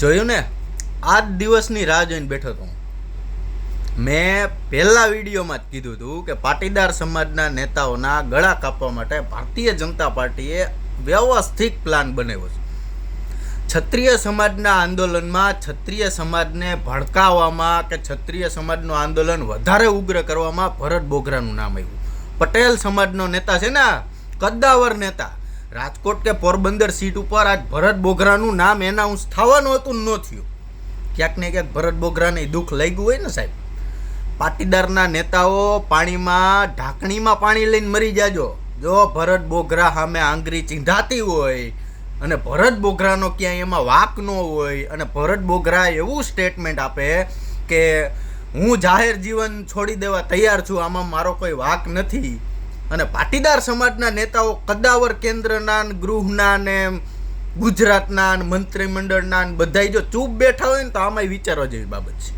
જોયું ને? આ જ દિવસની રાહ જોઈને બેઠો હતો. મેં પહેલા વિડીયોમાં જ કીધું હતું કે પાટીદાર સમાજના નેતાઓના ગળા કાપવા માટે ભારતીય જનતા પાર્ટીએ વ્યવસ્થિત પ્લાન બનાવ્યો છે. ક્ષત્રિય સમાજના આંદોલનમાં ક્ષત્રિય સમાજને ભડકાવવામાં કે ક્ષત્રિય સમાજનું આંદોલન વધારે ઉગ્ર કરવામાં ભરત બોગરાનું નામ આવ્યું. પટેલ સમાજનો નેતા છે ને કદ્દાવર નેતા. રાજકોટ કે પોરબંદર સીટ ઉપર આજ ભરત બોઘરાનું નામ એનાઉન્સ થવાનું હતું ન થયું. ક્યાંક ને ક્યાંક ભરત બોઘરાને દુઃખ લઈ ગયું હોય ને સાહેબ. પાટીદારના નેતાઓ પાણીમાં, ઢાંકણીમાં પાણી લઈને મરી જાજો. જો ભરત બોઘરા સામે આંગરી ચીંધાતી હોય અને ભરત બોઘરાનો ક્યાંય એમાં વાક ન હોય અને ભરત બોઘરા એવું સ્ટેટમેન્ટ આપે કે હું જાહેર જીવન છોડી દેવા તૈયાર છું, આમાં મારો કોઈ વાક નથી. અને પાટીદાર સમાજના નેતાઓ કદાવર કેન્દ્રના ગૃહના ને ગુજરાતના મંત્રીમંડળના ને બધાય જો ચૂપ બેઠા હોય ને તો આમાંય વિચારવા જેવી બાબત છે.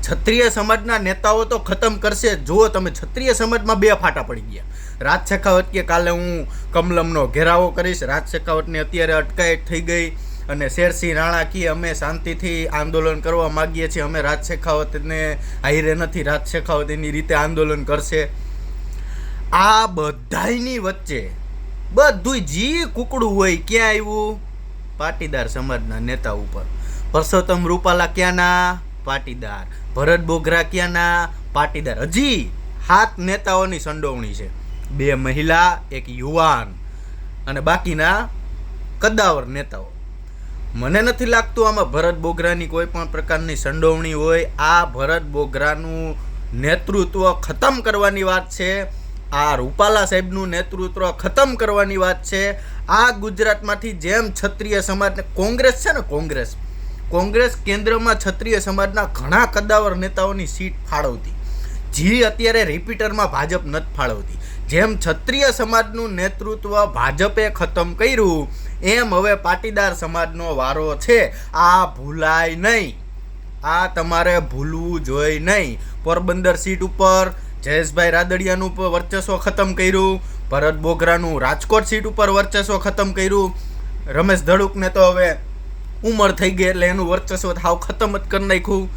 ક્ષત્રિય સમાજના નેતાઓ તો ખતમ કરશે. જુઓ તમે, ક્ષત્રિય સમાજમાં બે ફાટા પડી ગયા. રાજ શેખાવત કે કાલે હું કમલમનો ઘેરાવો કરીશ. રાજ શેખાવતની અત્યારે અટકાયત થઈ ગઈ અને શેરસિંહ રાણા કી અમે શાંતિથી આંદોલન કરવા માગીએ છીએ. અમે રાજ શેખાવતને હાઈરે નથી. રાજ શેખાવત એની રીતે આંદોલન કરશે. આ બધાયની વચ્ચે બધું જી કુકડું હોય ક્યાં આવ્યું પાટીદાર સમાજના નેતા ઉપર. પરસોત્તમ રૂપાલા ક્યાંના? પાટીદાર. ભરત બોગરા ક્યાંના? પાટીદાર. હજી સાત નેતાઓની સંડોવણી છે. બે મહિલા, એક યુવાન અને બાકીના કદાવર નેતાઓ. મને નથી લાગતું આમાં ભરત બોગરાની કોઈ પણ પ્રકારની સંડોવણી હોય. આ ભરત બોગરાનું નેતૃત્વ ખતમ કરવાની વાત છે. આ રૂપાલા સાહેબનું નેતૃત્વ ખતમ કરવાની વાત છે. આ ગુજરાતમાંથી જેમ ક્ષત્રિય સમાજને કોંગ્રેસ છે ને કોંગ્રેસ કોંગ્રેસ કેન્દ્રમાં ક્ષત્રિય સમાજના ઘણા કદાવર નેતાઓની સીટ ફાળવતી. જી અત્યારે રિપીટરમાં ભાજપ નથી ફાળવતી. જેમ ક્ષત્રિય સમાજનું નેતૃત્વ ભાજપે ખતમ કર્યું, એમ હવે પાટીદાર સમાજનો વારો છે. આ ભૂલાય નહીં. આ તમારે ભૂલવું જોઈએ નહીં. પોરબંદર સીટ ઉપર જયેશભાઈ રાદડિયાનું વર્ચસ્વ ખતમ કર્યું, ભરત બોગરાનું રાજકોટ સીટ ઉપર વર્ચસ્વ ખતમ કર્યું. રમેશ ધડુકને તો હવે ઉંમર થઈ ગઈ એટલે એનું વર્ચસ્વ હાવ ખતમ જ કરી નાખ્યું.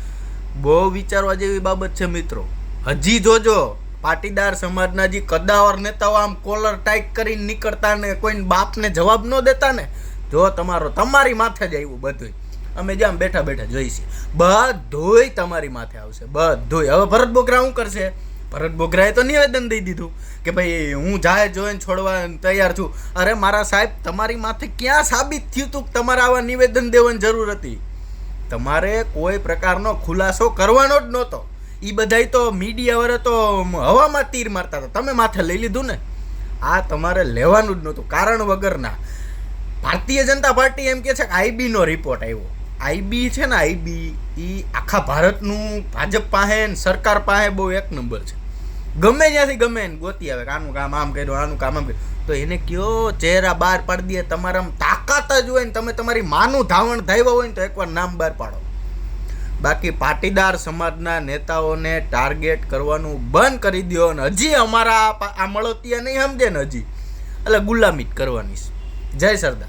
બહુ વિચારવા જેવી બાબત છે મિત્રો. હજી જોજો, પાટીદાર સમાજના જે કદાવર નેતાઓ આમ કોલર ટાઈટ કરીને નીકળતા ને કોઈને બાપને જવાબ ન દેતા ને, જો તમારો તમારી માથે જ આવ્યું બધું અમે જ્યાં બેઠા બેઠા જોઈશી બધુંય તમારી માથે આવશે, બધુંય. હવે ભરત બોકરા શું કરશે? ભરત બોગરાએ તો નિવેદન દઈ દીધું કે ભાઈ, હું જાય જોઈને છોડવા તૈયાર છું. અરે મારા સાહેબ, તમારી માથે ક્યાં સાબિત થયું તું તમારે આવા નિવેદન દેવાની જરૂર હતી? તમારે કોઈ પ્રકારનો ખુલાસો કરવાનો જ નહોતો. એ બધાય તો મીડિયા વાળા તો હવામાં તીર મારતા હતા. તમે માથે લઈ લીધું ને? આ તમારે લેવાનું જ નહોતું. કારણ વગરના ભારતીય જનતા પાર્ટી એમ કે છે કે આઈબીનો રિપોર્ટ આવ્યો. આઈબી છે ને આઈબી એ આખા ભારતનું ભાજપ પાસે સરકાર પાસે બહુ એક નંબર છે. ગમે ત્યાંથી ગમે ને ગોતી આવે આનું કામ આમ કર્યું, આનું કામ આમ કર્યું. તો એને કયો ચહેરા બહાર પાડી દે, તમારામાં તાકાત જ હોય ને, તમે તમારી માનું ધાવણ ધાવ્યા હોય ને, તો એકવાર નામ બહાર પાડો. બાકી પાટીદાર સમાજના નેતાઓને ટાર્ગેટ કરવાનું બંધ કરી દો અને હજી અમારા આ મળોતિયા નહીં સમજે ને હજી. એટલે ગુલામી જ કરવાની છે. જય સરદાર.